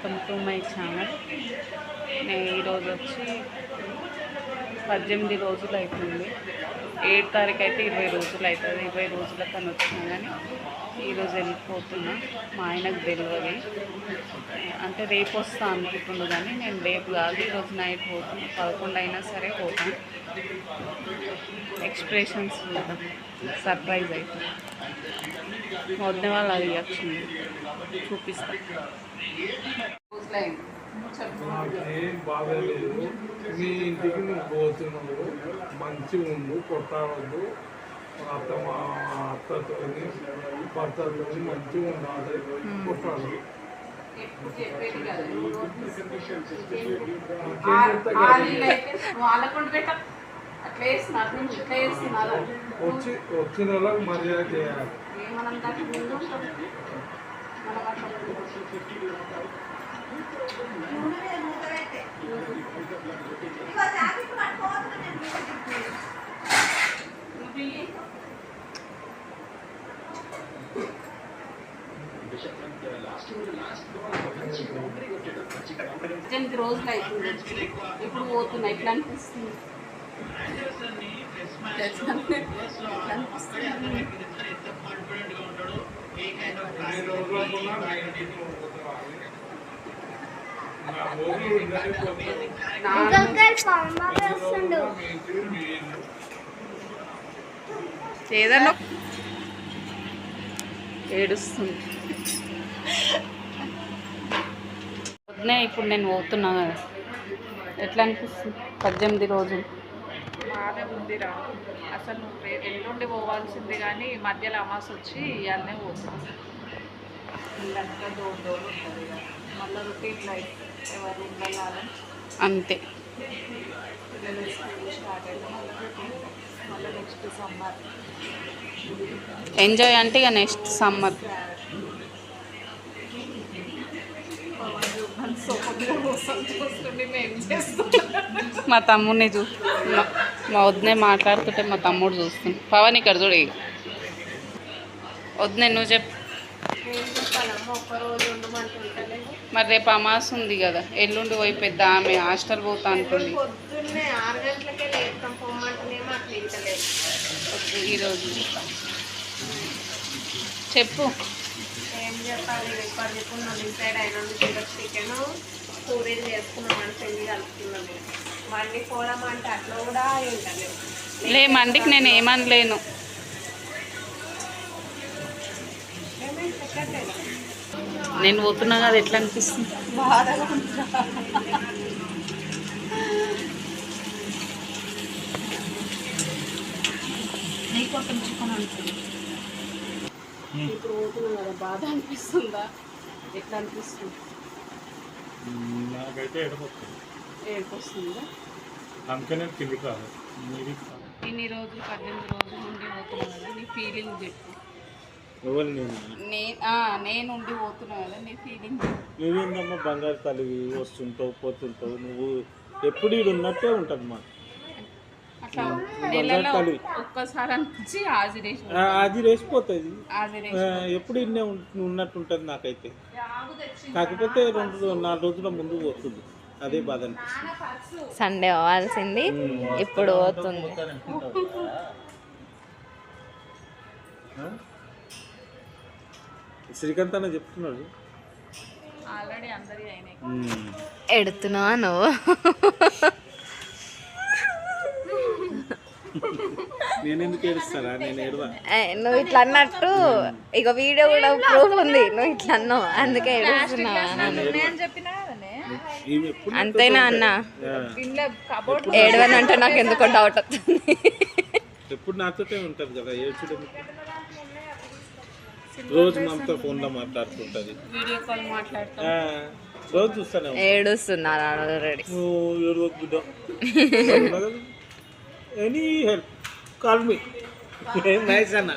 Welcome to my channel. నేను ఈరోజు వచ్చి పద్దెనిమిది రోజులు అవుతుంది ఏడు తారీఖు అయితే ఇరవై రోజులు అవుతుంది. ఇరవై రోజుల అని వచ్చినా కానీ ఈరోజు వెళ్ళిపోతున్నా. మా ఆయనకు తెలియదు. అంటే రేపు వస్తా అనుకుంటుండు కానీ నేను రేపు కాదు ఈరోజు నైట్ పోతాను పదకొండు అయినా సరే పోతాను. ఎక్స్ప్రెషన్స్ సర్ప్రైజ్ అవుతుంది వద్ద వాళ్ళు అది వచ్చింది చూపిస్తా నాకేం మీ ఇంటికి నువ్వు పోతున్నావు మంచిగా ఉండు కొట్టావద్దు అత్త మా అత్తతో భర్తతో మంచిగా ఉండాలి కొట్టాలి. వచ్చి వచ్చిన వాళ్ళకి మర్యాద చేయాలి. పద్దెనిమిది రోజులు అవుతుంది వచ్చి. ఇప్పుడు పోతున్నా ఎట్లా అనిపిస్తుంది ఎట్లా అనిపిస్తుంది ఎన్ని రోజులకున్నా నా ఇంటికి నువ్వు పోతున్నావు. నా ఊరు ఉండని పోతున్నావు. నా మీ ఇంటికి మీ ఇల్లు. ఏదన్నా ఏడుస్తుంది. వద్దునే ఇప్పుడు నేను పోతున్నా కదా. ఎట్లా అనిపిస్తుంది? పద్దెనిమిది రోజులు. బాధ ఉందిరా. అసలు నువ్వు రేపు ఎల్లుండి పోవాల్సింది కానీ మధ్యలో అమాస వచ్చి ఇవాళనే పోతాం ఇల్లంతా దోడు దోడు ఉంటుంది అంతే. ఎంజాయ్ అంటే ఇక నెక్స్ట్ సమ్మర్ మా తమ్ముడిని చూ మా- వదినే మాట్లాడుతుంటే మా తమ్ముడు చూస్తుంది. పవన్ ఇక్కడ చూడు వదినే నువ్వు చెప్పు. మరి రేపు అమాస్ ఉంది కదా ఎల్లుండి పోయి పెద్ద ఆమె హాస్టల్ పోతా అంటుంది. ఈరోజు చెప్పు. ఏం చెప్పాలి ఇప్పటి చెప్పు నువ్వు డిసైడ్ అయినా చికెన్ అంటే అట్లా కూడా ఏంటలేదు లే మండికి నేను ఏమనలేను. నేను పోతున్నా కదా ఎట్లా అనిపిస్తుంది? ఇప్పుడు పోతున్నా కదా బాధ అనిపిస్తుందా ఎట్లా అనిపిస్తుంది నాకైతే కిందికి రాదు ఇన్ని రోజులు పద్దెనిమిది రోజులు నుండి పోతున్నా కదా నీ ఫీలింగ్ చెప్పు. నేను? నే ఆ, నేను ఉండి పోతున్నా కదా నీ ఫీలింగ్ నువ్వేందమ్మా బంగారు తల్లివి వస్తుంటావు పోతుంటావు నువ్వు ఎప్పుడు ఈడు ఉన్నట్టే ఉంటుంది మా అట్లా బంగారు నెలలో. ఒక్కసారి అనిపించి ఆజిరేషన్ అది రేసిపోతుంది ఆజిరేషన్ ఎప్పుడు ఇన్నే ఉన్నట్టు ఉంటుంది నాకైతే. కాకపోతే రెండు నాలుగు రోజుల ముందు పోతుంది అదే బాధ అనిపిస్తుంది. సండే అవ్వాల్సింది ఇప్పుడు పోతుంది? శ్రీకాంత్ అన్న చెప్తున్నాడు. ఎడుతున్నావా నువ్వు నేను ఎందుకు ఏడుస్తారా? నేను ఏడవా? ఏ, నువ్వు ఇట్లా అన్నట్టు ఇక వీడియో కూడా ప్రూఫ్ ఉంది. నువ్వు ఇట్లా అన్నావు. అందుకే ఎడుస్తున్నావా అంతేనా అన్న? ఏడవని అంటే నాకు ఎందుకో డౌట్ వస్తుంది. ఎప్పుడు నాతోటే ఉంటుంది కదా ఏడ్చుడు? రోజు మనతో ఫోన్లో మాట్లాడుతుంటుంది వీడియో కాల్ మాట్లాడతాం. ఆ, రోజు చూస్తానే. ఏడుస్తున్నారు ఆల్రెడీ నువ్వు బిడ్డ. Any help call me nice అన్న.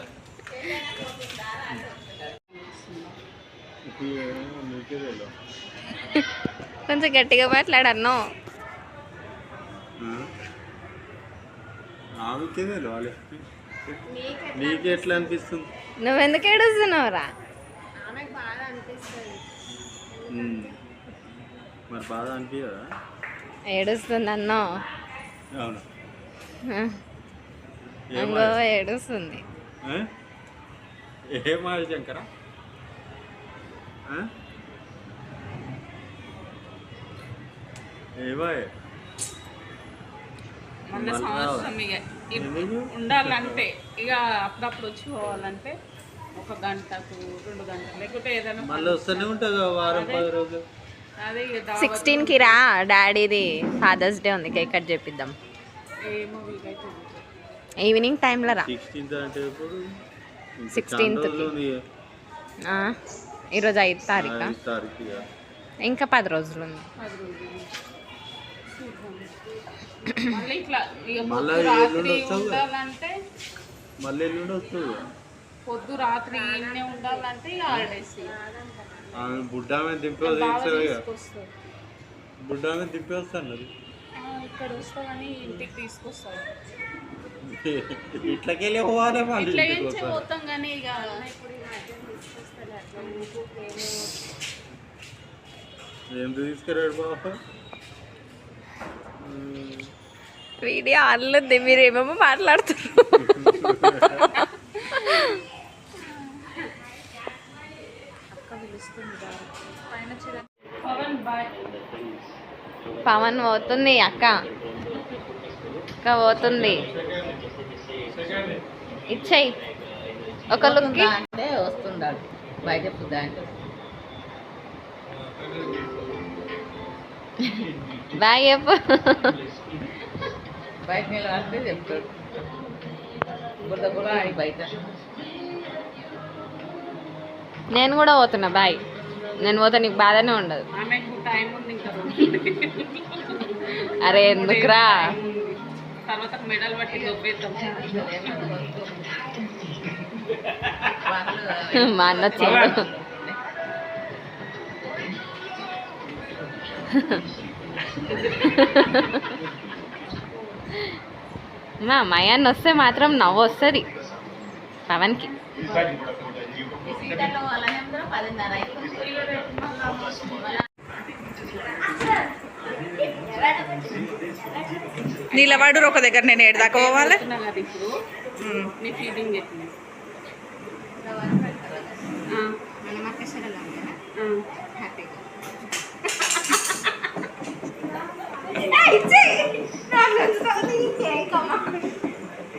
కొంచెం గట్టిగా మాట్లాడన్నో. ఆమెకే తెలియాలి నీకు ఎట్లా అనిపిస్తుంది? నువ్వెందుకు ఏడుస్తున్నావురా. మరి బాధ అనిపించదా ఏడుస్తుంది అన్నో అంగో ఏడుస్తుంది. ఏ? ఏ మాట శంకర సంవత్సరం ఇక? ఉండాలంటే. ఇక అప్పుడప్పుడు వచ్చి పోవాలంటే ఒక గంటకు రెండు గంటలు లేకపోతే ఏదైనా మళ్ళీ వస్తూనే ఉంటుంది వారం పది రోజులు అదే ఇక దావత్ సిక్స్టీన్కి రా డాడీది ఫాదర్స్ డే ఉంది కేక్ కట్ చేపిద్దాం ఏమో వీలైతే ఈవినింగ్ టైంలో రా సిక్స్టీన్త్ అంటే ఇప్పుడు ఇంకా 16th చాలా కి. రోజులు ఉంది. ఆ, ఈరోజు ఐదు తారీఖు ఐదు తారీఖు ఇక. ఇంకా పది రోజులు ఉంది పది రోజులు చూద్దాం. మళ్ళీ ఇట్లా ఇక మళ్ళా పొద్దు ఎల్లుండి రాత్రి వస్తావు కదా? ఉండాలంటే మళ్ళీ ఎల్లుండి వస్తుంది. పొద్దు రాత్రి ఈయనే ఉండాలంటే ఇక హాలిడేస్ ఆమె బుడ్డామె దింపే బాగా తీసుకురా తీసుకొస్తారు బుడ్డామె దింపే వస్తాను ఆ, ఇక్కడ వస్తా కానీ ఇంటికి తీసుకొస్తారు ఇట్లకెళ్ళి పోవాలి మళ్ళీ ఇట్లా ఇంటికి నుంచి వస్తారు. పోతాం కానీ ఇక ఎందుకు తీసుకురాడు బాబా వీడియో ఆన్లుంది మీరు ఏమేమో మాట్లాడుతున్నారు. పవన్ పోతుంది అక్క. అక్క పోతుంది. ఇచ్చేయి. ఒక లుక్కి. అంటే వస్తుండాడు బయట ఫుడ్ అంటే. బాయ్ చెప్పు. బయట నిలబడితే చెప్తాడు. నేను కూడా పోతున్నా బాయ్. నేను పోతే నీకు బాధనే ఉండదు. అరే ఎందుకురా. తర్వాత మెడల్ పట్టి మా అన్న వచ్చాడు మా మయాన్ని వస్తే మాత్రం నవ్వు వస్తుంది పవన్కి. నిలబడు ఒక దగ్గర నేను ఏడు దాకా పోవాలి. ఫీడింగ్ ఎట్లా ఆ, ఆ.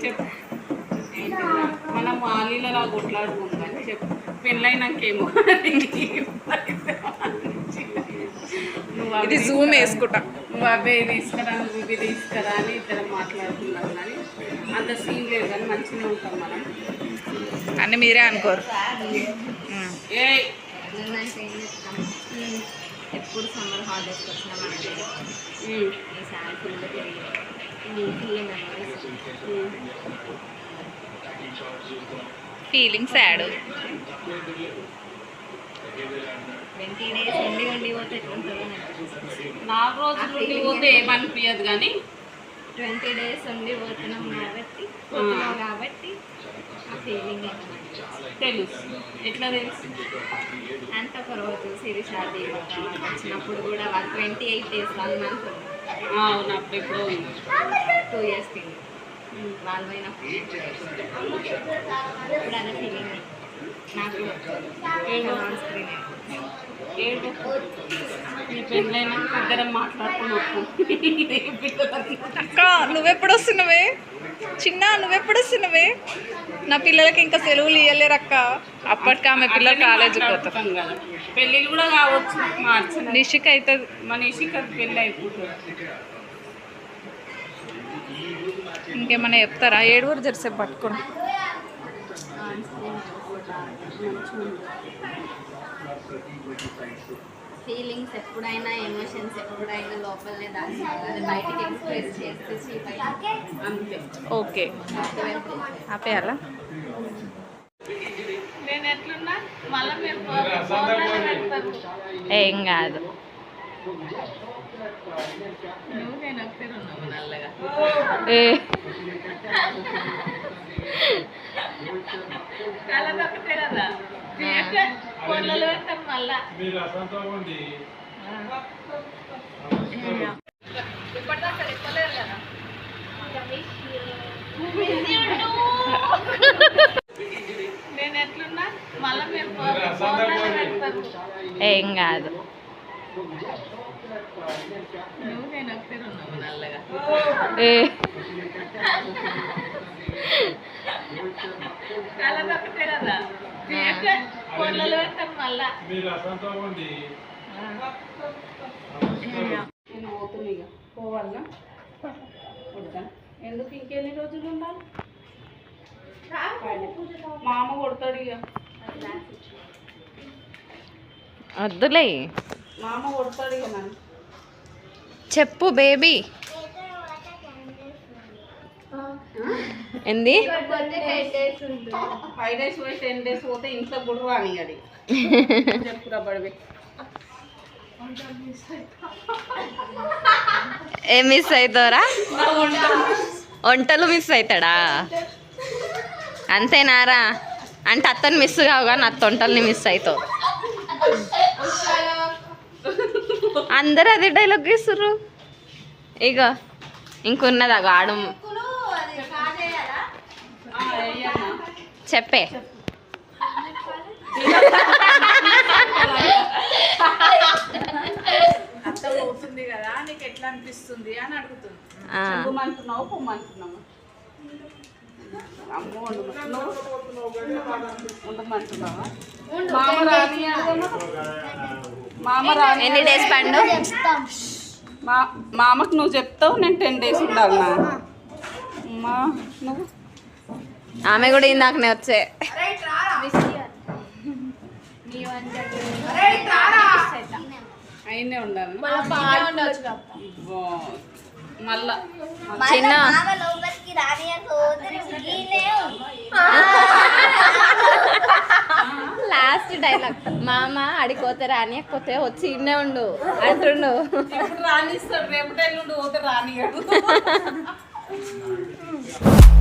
చెప్పు ఏంటి? మనం ఆలీలలా కొట్లాడుకుంటాం చెప్పు పెళ్ళైనాకేమో. ఇది జూమ్ వేసుకుంటా. నువ్వు అవే తీసుకురా నువ్వు ఇవి తీసుకురా అని ఇద్దరం మాట్లాడుతున్నాం కానీ అంత సీన్ లేదు కానీ మంచిగా ఉంటాం మనం. అన్ని మీరే అనుకోరు. ఏ ఎప్పుడు సమ్మర్ హాలిడేస్కి వచ్చినా మనకి ఈసారి full full memories feelings add twenty days ఉండి ఉండి పోతే నాలుగు రోజులు ఉండి పోతే ఏమనిపించదు కానీ? ట్వంటీ డేస్ ఉండి పోతున్నాం కాబట్టి కాబట్టి ఆ ఫీలింగ్ తెలుసు. ఎట్లా తెలుసు? అంత ఒక రోజు దేవి వచ్చినప్పుడు కూడా వాళ్ళు twenty eight days one month. అవును అప్పుడు ఎప్పుడో. టూ ఇయర్స్ కింద. వాళ్ళు పోయినప్పుడు ఇప్పుడు అదే ఫీలింగ్ నాకు ఏమో ఆన్ స్క్రీన్ ఏడు? నీ పెళ్ళైనా ఇద్దరం మాట్లాడుకున్నాం అక్క నువ్వెప్పుడు వస్తున్నావే చిన్న నువ్వెప్పుడు వస్తున్నావే నా పిల్లలకి ఇంకా సెలవులు ఇవ్వలేరు అక్క. అప్పటికి ఆమె పిల్లలు కాలేజీకి పోతారు కదా. పెళ్ళిళ్ళు కూడా కావచ్చు నిషిక్ అవుతుంది మన ఇషిక పెళ్ళి అయిపోతుంది ఇంకేమైనా చెప్తారా? ఏడు వరకు జరిసేపు పట్టుకోండి. ఫీలింగ్స్ ఎప్పుడైనా ఎమోషన్స్ ఎప్పుడైనా లోపలనే దాచుకోవాలి బయటికి ఎక్స్ప్రెస్ అంతే. ఓకే. ఆపేయాలా? నేను ఎట్లున్నా మళ్ళీ మీరు ఏం కాదు. నువ్వు నేను ఒకటే ఉన్నావు నల్లగా. ఏ కదా ఫోన్లలో పెడతాం మళ్ళా. ఇప్పటిదాకా చెప్పలేరు కదా. నేను ఎట్లున్నా మళ్ళీ పెడతారు. ఏం కాదు. నేను ఏ. పోతున్నా ఇక పోవాలా వద్దా ఎందుకు ఇంకెన్ని రోజులు ఉండాలి మా అమ్మ కొడతాడు ఇక వద్దులే మా అమ్మ కొడతాడు ఇక నన్ను. చెప్పు బేబీ ఏంది? ఫైవ్ డేస్ పోయి టెన్ డేస్ పోతే ఇంట్లో కూడా రాని అది. చెప్పురా బడివి ఏం మిస్ అవుతారా వంటలు మిస్ అవుతాడా అంతేనారా? అంటే అత్తని మిస్ కావు కానీ అత్త వంటల్ని మిస్ అవుతావు అందరు అదే డైలాగ్ ఇస్తుర్రు ఇక ఇంకున్నది అగో ఆడు. చెప్పే. అత్త పోతుంది కదా నీకు ఎట్లా అనిపిస్తుంది అని అడుగుతుంది. అమ్మో ఉండమంటున్నావా? మామ రాని మామ రాని ఎన్ని డేస్ పండు? మా మామకు నువ్వు చెప్తావు నేను టెన్ డేస్ ఉండాలనా అమ్మా నువ్వు? ఆమె కూడా ఇందాకనే వచ్చే. అయినే ఉండాలి మళ్ళా. చిన్న. డైలాగ్ మామ అడిగిపోతే రానియకపోతే వచ్చి ఇన్నే ఉండు అంటుండు. రానిస్తాడు రేపు రానియాడు